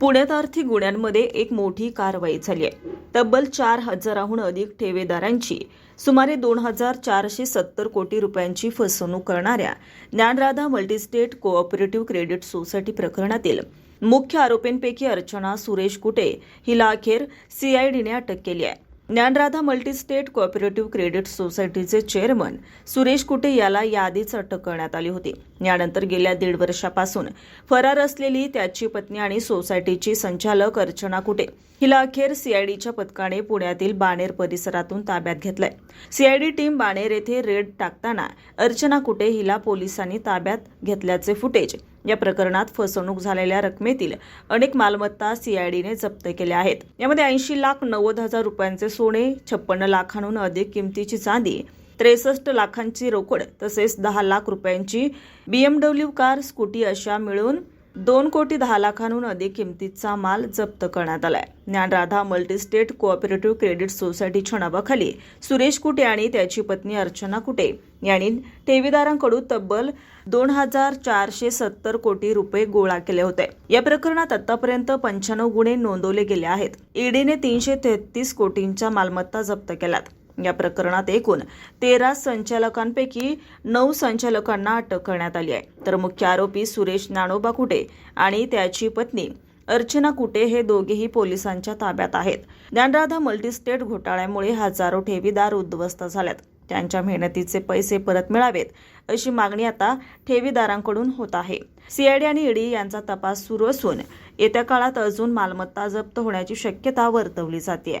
पुण्यात आर्थिक गुन्ह्यांमध्ये एक मोठी कारवाई झाली आहे. तब्बल चार हजाराहून अधिक ठेवेदारांची सुमारे दोन हजार चारशे सत्तर कोटी रुपयांची फसवणूक करणाऱ्या Dnyanradha multistate cooperative credit society प्रकरणातील मुख्य आरोपींपैकी अर्चना सुरेश कुटे हिला अखेर सीआयडीने अटक केली आहे. ज्ञानराधा मल्टीस्टेट कोऑपरेटिव्ह क्रेडिट सोसायटीचे चेअरमन सुरेश कुटे याला याआधीच अटक करण्यात आली होती. यानंतर गेल्या दीड वर्षापासून फरार असलेली त्याची पत्नी आणि सोसायटीची संचालक अर्चना कुटे हिला अखेर सीआयडीच्या पथकाने पुण्यातील बाणेर परिसरातून ताब्यात घेतलंय. सीआयडी टीम बाणेर येथे रेड टाकताना अर्चना कुटे हिला पोलिसांनी ताब्यात घेतल्याचे फुटेज या प्रकरणात फसवणूक झालेल्या रकमेतील अनेक मालमत्ता सीआयडीने जप्त केल्या आहेत. यामध्ये ऐंशी लाख नव्वद हजार रुपयांचे सोने छप्पन्न लाखांहून अधिक किमतीची चांदी त्रेसष्ट लाखांची रोकड तसेच दहा लाख रुपयांची बीएमडब्ल्यू कार स्कूटी अशा मिळून दोन कोटी दहा लाखांहून अधिक किमतीचा माल जप्त करण्यात आलाय. ज्ञानराधा मल्टीस्टेट कोऑपरेटिव्ह क्रेडिट सोसायटीच्या नावाखाली सुरेश कुटे आणि त्याची पत्नी अर्चना कुटे यांनी ठेवीदारांकडून तब्बल दोन हजार चारशे सत्तर कोटी रुपये गोळा केले होते. या प्रकरणात आतापर्यंत पंच्याण्णव गुन्हे नोंदवले गेले आहेत. ईडीने तीनशे तेहतीस कोटींच्या मालमत्ता जप्त केल्यात या प्रकरणात एकूण तेरा संचालकांपैकी नऊ संचालकांना अटक करण्यात आली आहे. तर मुख्य आरोपी सुरेश नाणोबा कुटे आणि त्याची पत्नी अर्चना कुटे हे दोघेही पोलिसांच्या ताब्यात आहेत. ज्ञानराधा मल्टीस्टेट घोटाळ्यामुळे हजारो ठेवीदार उद्ध्वस्त झाल्यात. त्यांच्या मेहनतीचे पैसे परत मिळावेत अशी मागणी आता ठेवीदारांकडून होत आहे. सीआयडी आणि ईडी यांचा तपास सुरू असून येत्या काळात अजून मालमत्ता जप्त होण्याची शक्यता वर्तवली जाते